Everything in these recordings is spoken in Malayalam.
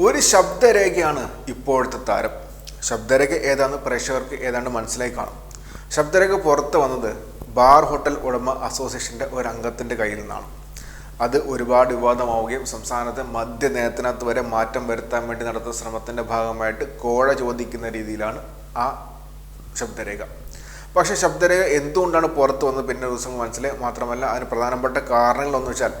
ഒരു ശബ്ദരേഖയാണ് ഇപ്പോഴത്തെ താരം. ശബ്ദരേഖ ഏതാണെന്ന് പ്രേക്ഷകർക്ക് ഏതാണ്ട് മനസ്സിലായി കാണും. ശബ്ദരേഖ പുറത്ത് വന്നത് ബാർ ഹോട്ടൽ ഉടമ അസോസിയേഷന്റെ ഒരു അംഗത്തിന്റെ കയ്യിൽ നിന്നാണ്. അത് ഒരുപാട് വിവാദമാവുകയും സംസ്ഥാനത്തെ മദ്യനയത്തിനകത്ത് വരെ മാറ്റം വരുത്താൻ വേണ്ടി നടത്തുന്ന ശ്രമത്തിന്റെ ഭാഗമായിട്ട് കോഴ ചോദിക്കുന്ന രീതിയിലാണ് ആ ശബ്ദരേഖ. പക്ഷേ ശബ്ദരേഖ എന്തുകൊണ്ടാണ് പുറത്ത് വന്നത്? പിന്നെ ദിവസം മനസ്സിലായി. മാത്രമല്ല അതിന് പ്രധാനപ്പെട്ട കാരണങ്ങളെന്ന് വെച്ചാൽ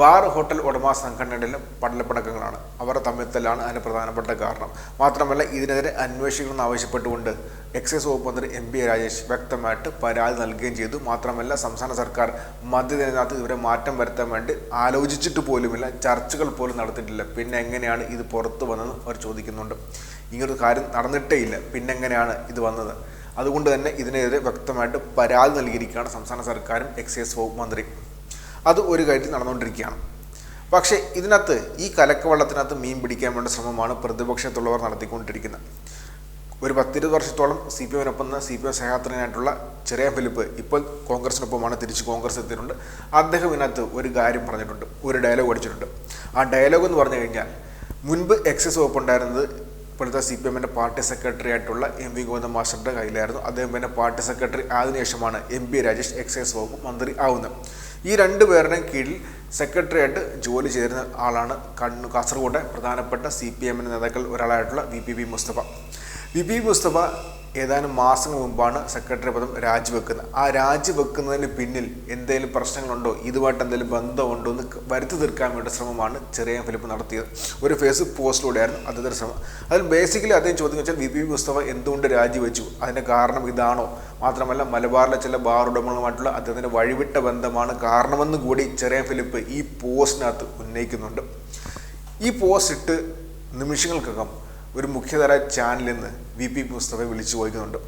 ബാർ ഹോട്ടൽ ഉടമ സംഘടനകളിലെ പടലപ്പടക്കങ്ങളാണ്. അവർ തമ്മിത്തലാണ് അതിന് പ്രധാനപ്പെട്ട കാരണം. മാത്രമല്ല ഇതിനെതിരെ അന്വേഷിക്കണമെന്ന് ആവശ്യപ്പെട്ടുകൊണ്ട് എക്സൈസ് വകുപ്പ് മന്ത്രി എം പി രാജേഷ് വ്യക്തമായിട്ട് പരാതി നൽകുകയും ചെയ്തു. മാത്രമല്ല സംസ്ഥാന സർക്കാർ മദ്യത്തിനകത്ത് ഇവരെ മാറ്റം വരുത്താൻ വേണ്ടി ആലോചിച്ചിട്ട് പോലുമില്ല. ചർച്ചകൾ പോലും നടത്തിയിട്ടില്ല. പിന്നെ എങ്ങനെയാണ് ഇത് പുറത്തു വന്നതെന്ന് അവർ ചോദിക്കുന്നുണ്ട്. ഇങ്ങനൊരു കാര്യം നടന്നിട്ടേ ഇല്ല പിന്നെങ്ങനെയാണ് ഇത് വന്നത്? അതുകൊണ്ട് തന്നെ ഇതിനെതിരെ വ്യക്തമായിട്ട് പരാതി നൽകിയിരിക്കുകയാണ് സംസ്ഥാന സർക്കാരും എക്സൈസ് വകുപ്പ് മന്ത്രി അത് ഒരു കാര്യത്തിൽ നടന്നുകൊണ്ടിരിക്കുകയാണ്. പക്ഷേ ഇതിനകത്ത് ഈ കലക്കവെള്ളത്തിനകത്ത് മീൻ പിടിക്കാൻ വേണ്ട ശ്രമമാണ് പ്രതിപക്ഷത്തുള്ളവർ നടത്തിക്കൊണ്ടിരിക്കുന്നത്. ഒരു പത്തിരുപത് വർഷത്തോളം സി പി എമ്മിനൊപ്പം സി പി എം സഹയാത്രികനായിട്ടുള്ള ചെറിയ ഫിലിപ്പ് ഇപ്പോൾ കോൺഗ്രസിനൊപ്പമാണ് തിരിച്ച് കോൺഗ്രസ് എത്തിയിട്ടുണ്ട്. അദ്ദേഹം ഇതിനകത്ത് ഒരു കാര്യം പറഞ്ഞിട്ടുണ്ട് ഒരു ഡയലോഗ് അടിച്ചിട്ടുണ്ട് ആ ഡയലോഗ് എന്ന് പറഞ്ഞു കഴിഞ്ഞാൽ മുൻപ് എക്സൈസ് വകുപ്പ് ഉണ്ടായിരുന്നത് ഇപ്പോഴത്തെ സി പി എമ്മിന്റെ പാർട്ടി സെക്രട്ടറി ആയിട്ടുള്ള എം വി ഗോവിന്ദ മാസ്റ്ററുടെ കയ്യിലായിരുന്നു. അദ്ദേഹം പിന്നെ പാർട്ടി സെക്രട്ടറി ആയതിനു എം പി രാജേഷ് എക്സൈസ് വകുപ്പ് മന്ത്രി ആവുന്നത്. ഈ രണ്ട് പേരുടെയും കീഴിൽ സെക്രട്ടറിയായിട്ട് ജോലി ചെയ്തിരുന്ന ആളാണ് കണ്ണു കാസർഗോഡ് പ്രധാനപ്പെട്ട സി പി എമ്മിന്റെ നേതാക്കൾ ഒരാളായിട്ടുള്ള V P P Mustafa. V P Mustafa ഏതാനും മാസങ്ങൾ മുമ്പാണ് സെക്രട്ടറി പദം രാജിവെക്കുന്നത്. ആ രാജിവെക്കുന്നതിന് പിന്നിൽ എന്തെങ്കിലും പ്രശ്നങ്ങളുണ്ടോ? ഇതുമായിട്ട് എന്തെങ്കിലും ബന്ധമുണ്ടോ എന്ന് വരുത്തി തീർക്കാൻ വേണ്ട ശ്രമമാണ് ചെറിയ ഫിലിപ്പ് നടത്തിയത്. ഒരു ഫേസ്ബുക്ക് പോസ്റ്റിലൂടെയായിരുന്നു അദ്ദേഹത്തിന്റെ ശ്രമം. അതിൽ ബേസിക്കലി അദ്ദേഹം ചോദ്യം വെച്ചാൽ വി. പി. മുസ്തഫ എന്തുകൊണ്ട് രാജിവെച്ചു? അതിന്റെ കാരണം ഇതാണോ? മാത്രമല്ല മലബാറിലെ ചില ബാർ ഉടമകളുമായിട്ടുള്ള അദ്ദേഹത്തിന്റെ വഴിവിട്ട ബന്ധമാണ് കാരണമെന്ന് കൂടി ചെറിയ ഫിലിപ്പ് ഈ പോസ്റ്റിനകത്ത് ഉന്നയിക്കുന്നുണ്ട്. ഈ പോസ്റ്റ് ഇട്ട് നിമിഷങ്ങൾക്കകം ഒരു മുഖ്യധാര ചാനലിൽ നിന്ന് വി പി പി മുസ്തഫയെ വിളിച്ചു ചോദിക്കുന്നുണ്ട്.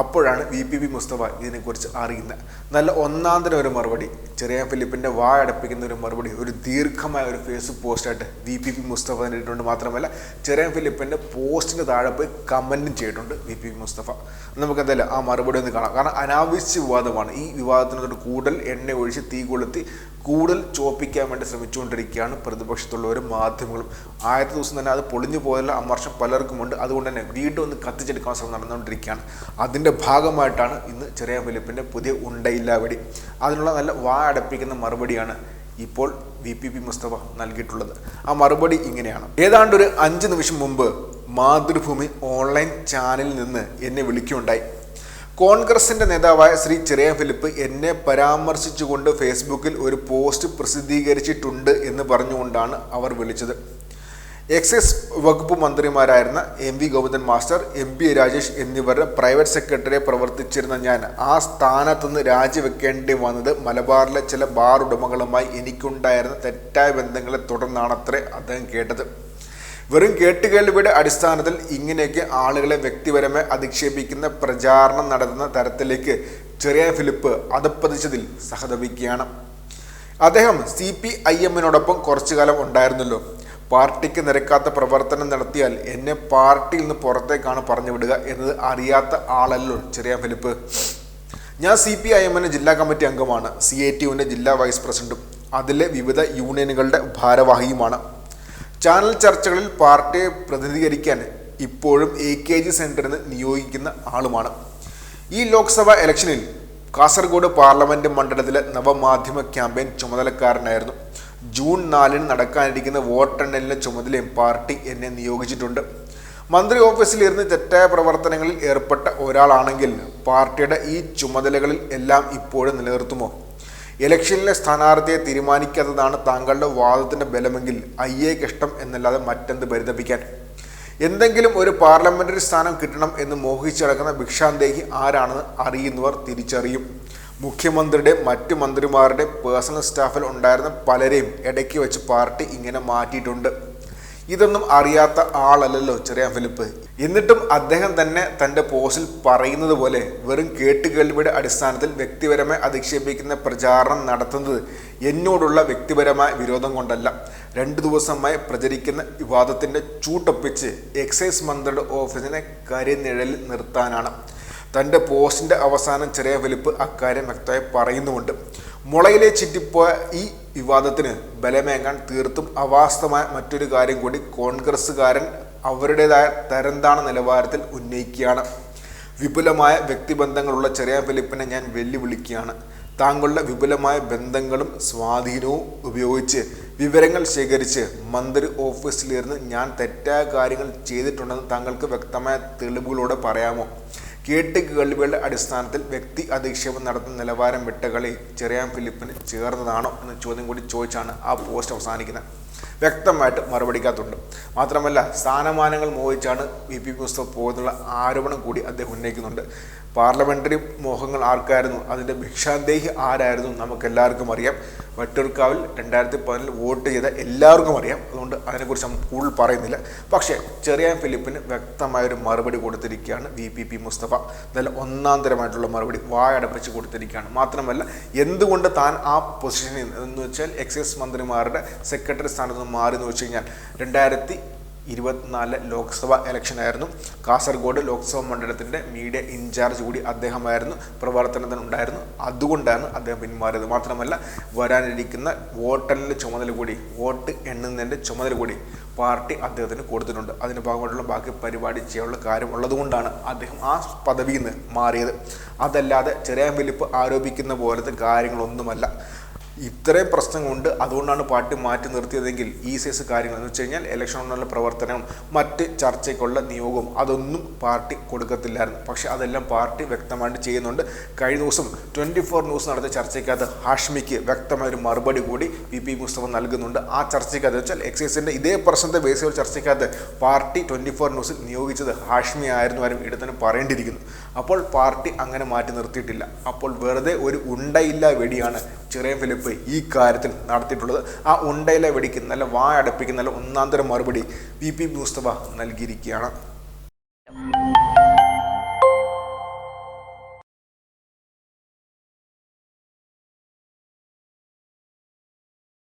അപ്പോഴാണ് വി പി പി മുസ്തഫ ഇതിനെക്കുറിച്ച് അറിയുന്നത്. നല്ല ഒന്നാം ഒന്നാന്തരം ഒരു മറുപടി ചെറിയ ഫിലിപ്പിന്റെ വായടപ്പിക്കുന്ന ഒരു മറുപടി ഒരു ദീർഘമായ ഒരു ഫേസ്ബുക്ക് പോസ്റ്റായിട്ട് വി പി പി മുസ്തഫ നേരിട്ടുണ്ട് മാത്രമല്ല ചെറിയ ഫിലിപ്പിന്റെ പോസ്റ്റിന്റെ താഴെ പോയി കമന്റും ചെയ്തിട്ടുണ്ട് വി പി പി മുസ്തഫ. നമുക്ക് എന്തായാലും ആ മറുപടി ഒന്ന് കാണാം. കാരണം അനാവശ്യ വിവാദമാണ്. ഈ വിവാദത്തിനോട് കൂടുതൽ എണ്ണ ഒഴിച്ച് തീ കൊളുത്തി കൂടുതൽ ചോപ്പിക്കാൻ വേണ്ടി ശ്രമിച്ചുകൊണ്ടിരിക്കുകയാണ് പ്രതിപക്ഷത്തുള്ളവരും മാധ്യമങ്ങളും. ആദ്യത്തെ ദിവസം തന്നെ അത് പൊളിഞ്ഞു പോയുള്ള അമർഷം പലർക്കുമുണ്ട് അതുകൊണ്ട് തന്നെ വീണ്ടും ഒന്ന് കത്തിച്ചെടുക്കാൻ ശ്രമം നടന്നുകൊണ്ടിരിക്കുകയാണ്. അതിന്റെ ഭാഗമായിട്ടാണ് ഇന്ന് ചെറിയ വലിപ്പിന്റെ പുതിയ ഉണ്ടയില്ലാവടി. അതിനുള്ള നല്ല വാ അടപ്പിക്കുന്ന മറുപടിയാണ് ഇപ്പോൾ വി പി പി മുസ്തഫ നൽകിയിട്ടുള്ളത്. ആ മറുപടി ഇങ്ങനെയാണ്. ഏതാണ്ട് ഒരു അഞ്ച് നിമിഷം മുമ്പ് മാതൃഭൂമി ഓൺലൈൻ ചാനലിൽ നിന്ന് എന്നെ വിളിക്കുകയുണ്ടായി. കോൺഗ്രസിന്റെ നേതാവായ ശ്രീ ചെറിയ ഫിലിപ്പ് എന്നെ പരാമർശിച്ചുകൊണ്ട് ഫേസ്ബുക്കിൽ ഒരു പോസ്റ്റ് പ്രസിദ്ധീകരിച്ചിട്ടുണ്ട് എന്ന് പറഞ്ഞുകൊണ്ടാണ് അവർ വിളിച്ചത്. എക്സൈസ് വകുപ്പ് മന്ത്രിമാരായിരുന്ന M V Govindan master M P Rajesh എന്നിവരുടെ പ്രൈവറ്റ് സെക്രട്ടറിയെ പ്രവർത്തിച്ചിരുന്ന ഞാൻ ആ സ്ഥാനത്തുനിന്ന് രാജിവെക്കേണ്ടി വന്നത് മലബാറിലെ ചില ബാർ ഉടമകളുമായി എനിക്കുണ്ടായിരുന്ന തെറ്റായ ബന്ധങ്ങളെ തുടർന്നാണത്രേ അദ്ദേഹം കേട്ടത്. വെറും കേട്ടുകേൾവിയുടെ അടിസ്ഥാനത്തിൽ ഇങ്ങനെയൊക്കെ ആളുകളെ വ്യക്തിപരമായി അധിക്ഷേപിക്കുന്ന പ്രചാരണം നടത്തുന്ന തരത്തിലേക്ക് ചെറിയ ഫിലിപ്പ് അതപ്പതിച്ചതിൽ സഹതപിക്കുകയാണ്. അദ്ദേഹം സി പി ഐ എമ്മിനോടൊപ്പം കുറച്ചു കാലം ഉണ്ടായിരുന്നല്ലോ. പാർട്ടിക്ക് നിരക്കാത്ത പ്രവർത്തനം നടത്തിയാൽ എന്നെ പാർട്ടിയിൽ നിന്ന് പുറത്തേക്കാണ് പറഞ്ഞു വിടുക എന്നത് അറിയാത്ത ആളല്ലോ ചെറിയ ഫിലിപ്പ്. ഞാൻ സി പി ഐ എമ്മിന്റെ ജില്ലാ കമ്മിറ്റി അംഗമാണ്. സി എ ടി യുവിന്റെ ജില്ലാ വൈസ് പ്രസിഡന്റും. അതിലെ വിവിധ യൂണിയനുകളുടെ ഭാരവാഹിയുമാണ്. ചാനൽ ചർച്ചകളിൽ പാർട്ടിയെ പ്രതിനിധീകരിക്കാൻ ഇപ്പോഴും എ കെ ജി സെന്ററിന് നിയോഗിക്കുന്ന ആളുമാണ്. ഈ ലോക്സഭാ ഇലക്ഷനിൽ കാസർഗോഡ് പാർലമെന്റ് മണ്ഡലത്തിലെ നവമാധ്യമ ക്യാമ്പയിൻ ചുമതലക്കാരനായിരുന്നു. ജൂൺ നാലിന് നടക്കാനിരിക്കുന്ന വോട്ടെണ്ണലിന്റെ ചുമതലയും പാർട്ടി എന്നെ നിയോഗിച്ചിട്ടുണ്ട്. മന്ത്രി ഓഫീസിൽ ഇരുന്ന് തെറ്റായ പ്രവർത്തനങ്ങളിൽ ഏർപ്പെട്ട ഒരാളാണെങ്കിൽ പാർട്ടിയുടെ ഈ ചുമതലകളിൽ എല്ലാം ഇപ്പോഴും നിലനിർത്തുമോ? ഇലക്ഷനിലെ സ്ഥാനാർത്ഥിയെ തീരുമാനിക്കാത്തതാണ് താങ്കളുടെ വാദത്തിന്റെ ബലമെങ്കിൽ എക്ക് ഇഷ്ടം എന്നല്ലാതെ മറ്റെന്ത് പരിതപിക്കാൻ? എന്തെങ്കിലും ഒരു പാർലമെന്ററി സ്ഥാനം കിട്ടണം എന്ന് മോഹിച്ചു കിടക്കുന്ന ഭിക്ഷാന്തേഹി ആരാണെന്ന് അറിയുന്നവർ തിരിച്ചറിയും. മുഖ്യമന്ത്രിയുടെ മറ്റു മന്ത്രിമാരുടെ പേഴ്സണൽ സ്റ്റാഫിൽ ഉണ്ടായിരുന്ന പലരെയും ഇടയ്ക്ക് വെച്ച് പാർട്ടി ഇങ്ങനെ മാറ്റിയിട്ടുണ്ട്. ഇതൊന്നും അറിയാത്ത ആളല്ലല്ലോ ചെറിയ ഫിലിപ്പ്. എന്നിട്ടും അദ്ദേഹം തന്നെ തന്റെ പോസ്റ്റിൽ പറയുന്നത് പോലെ വെറും കേട്ടുകേൾവിയുടെ അടിസ്ഥാനത്തിൽ വ്യക്തിപരമായി അധിക്ഷേപിക്കുന്ന പ്രചാരണം നടത്തുന്നത് എന്നോടുള്ള വ്യക്തിപരമായ വിരോധം കൊണ്ടല്ല. രണ്ടു ദിവസമായി പ്രചരിക്കുന്ന വിവാദത്തിന്റെ ചൂട്ടൊപ്പിച്ച് എക്സൈസ് മന്ത്രിയുടെ ഓഫീസിനെ കരിനിഴലിൽ നിർത്താനാണ്. തന്റെ പോസ്റ്റിന്റെ അവസാനം ചെറിയ വലിപ്പ് അക്കാര്യം വ്യക്തമായി പറയുന്നുമുണ്ട്. മുളയിലെ ചിറ്റിപ്പോയ ഈ വിവാദത്തിന് ബലമേങ്ങാൻ തീർത്തും അവാസ്തമായ മറ്റൊരു കാര്യം കൂടി കോൺഗ്രസ്സുകാരൻ അവരുടേതായ തരംതാണ നിലവാരത്തിൽ ഉന്നയിക്കുകയാണ്. വിപുലമായ വ്യക്തിബന്ധങ്ങളുള്ള ചെറിയ ഫിലിപ്പിനെ ഞാൻ വെല്ലുവിളിക്കുകയാണ്. താങ്കളുടെ വിപുലമായ ബന്ധങ്ങളും സ്വാധീനവും ഉപയോഗിച്ച് വിവരങ്ങൾ ശേഖരിച്ച് മന്ത്രി ഓഫീസിലിരുന്ന് ഞാൻ തെറ്റായ കാര്യങ്ങൾ ചെയ്തിട്ടുണ്ടെന്ന് താങ്കൾക്ക് വ്യക്തമായ തെളിവുകളോടെ പറയാമോ? കേട്ട് കേൾവികളുടെ അടിസ്ഥാനത്തിൽ വ്യക്തി അധിക്ഷേപം നടത്തുന്ന നിലവാരം വിട്ട കളി ചെറിയാൻ ഫിലിപ്പിന് ചേർന്നതാണോ എന്ന ചോദ്യം കൂടി ചോദിച്ചാണ് ആ പോസ്റ്റ് അവസാനിക്കുന്നത്. വ്യക്തമായിട്ട് മറുപടിക്കാത്തുണ്ട്. മാത്രമല്ല സ്ഥാനമാനങ്ങൾ മോഹിച്ചാണ് വി പി മുസ്തഫ പോകുന്നുള്ള ആരോപണം കൂടി അദ്ദേഹം ഉന്നയിക്കുന്നുണ്ട്. പാർലമെന്ററി മോഹങ്ങൾ ആർക്കായിരുന്നു? അതിന്റെ ഭിക്ഷാന്തേഹി ആരായിരുന്നു? നമുക്ക് എല്ലാവർക്കും അറിയാം. വട്ടിയൂർക്കാവിൽ രണ്ടായിരത്തി പതിനിൽ വോട്ട് ചെയ്ത എല്ലാവർക്കും അറിയാം. അതുകൊണ്ട് അതിനെക്കുറിച്ച് നമ്മൾ കൂടുതൽ പറയുന്നില്ല. പക്ഷേ ചെറിയാൻ ഫിലിപ്പിന് വ്യക്തമായൊരു മറുപടി കൊടുത്തിരിക്കുകയാണ് വി പി പി മുസ്തഫ. നല്ല ഒന്നാം തരമായിട്ടുള്ള മറുപടി വായടപ്പിച്ച് കൊടുത്തിരിക്കുകയാണ്. മാത്രമല്ല എന്തുകൊണ്ട് താൻ ആ പൊസിഷനിൽ എന്ന് വെച്ചാൽ എക്സൈസ് മന്ത്രിമാരുടെ സെക്രട്ടറി സ്ഥാനത്ത് നിന്ന് മാറി എന്ന് വെച്ച് കഴിഞ്ഞാൽ രണ്ടായിരത്തി ഇരുപത്തിനാല് ലോക്സഭ ഇലക്ഷനായിരുന്നു കാസർഗോഡ് ലോക്സഭാ മണ്ഡലത്തിന്റെ മീഡിയ ഇൻചാർജ് കൂടി അദ്ദേഹമായിരുന്നു പ്രവർത്തനത്തിനുണ്ടായിരുന്നു. അതുകൊണ്ടാണ് അദ്ദേഹം പിന്മാറിയത്. മാത്രമല്ല വരാനിരിക്കുന്ന വോട്ടെണ്ണലിന്റെ ചുമതല കൂടി വോട്ട് എണ്ണുന്നതിന്റെ ചുമതല കൂടി പാർട്ടി അദ്ദേഹത്തിന് കൊടുത്തിട്ടുണ്ട്. അതിന് ഭാഗമായിട്ടുള്ള ബാക്കി പരിപാടി ചെയ്യാനുള്ള കാര്യം ഉള്ളതുകൊണ്ടാണ് അദ്ദേഹം ആ പദവിയിൽ നിന്ന് മാറിയത്. അതല്ലാതെ ചെറിയ വലിപ്പ് ആരോപിക്കുന്ന പോലത്തെ കാര്യങ്ങളൊന്നുമല്ല. ഇത്രയും കൊണ്ട് അതുകൊണ്ടാണ് പാർട്ടി മാറ്റി നിർത്തിയതെങ്കിൽ ഈ സൈസ് കാര്യങ്ങൾ എന്ന് വെച്ച് കഴിഞ്ഞാൽ ഇലക്ഷനുള്ള പ്രവർത്തനവും മറ്റ് ചർച്ചയ്ക്കുള്ള നിയോഗവും അതൊന്നും പാർട്ടി കൊടുക്കത്തില്ലായിരുന്നു. പക്ഷെ അതെല്ലാം പാർട്ടി വ്യക്തമായിട്ട് ചെയ്യുന്നുണ്ട്. കഴിഞ്ഞ ദിവസം ട്വന്റി ഫോർ ന്യൂസ് നടത്തിയ ചർച്ചയ്ക്കകത്ത് ഹാഷ്മിക്ക് വ്യക്തമായ ഒരു മറുപടി കൂടി വി പി മുസ്തഫ നൽകുന്നുണ്ട്. ആ ചർച്ചയ്ക്കകത്ത് വെച്ചാൽ എക്സൈസിന്റെ ഇതേ പ്രശ്നത്തെ ബേസ് ചെയ്ത ചർച്ചയ്ക്കകത്ത് പാർട്ടി ട്വന്റി ഫോർ ന്യൂസിൽ നിയോഗിച്ചത് ഹാഷ്മി ആയിരുന്നു ആരും ഇടത്തന്നെ പറയേണ്ടിയിരിക്കുന്നു. അപ്പോൾ പാർട്ടി അങ്ങനെ മാറ്റി നിർത്തിയിട്ടില്ല. അപ്പോൾ വെറുതെ ഒരു ഉണ്ടയില്ല വെടിയാണ് ചെറിയ ഫിലിപ്പ് മുന്നറിയിപ്പ് ഈ കാര്യത്തിൽ നടത്തിയിട്ടുള്ളത്. ആ ഉണ്ടയിലെ വെടിക്ക് നല്ല വാ അടപ്പിക്കുന്ന ഒന്നാം തരം മറുപടി വി പി മുസ്തഫ നൽകിയിരിക്കുകയാണ്.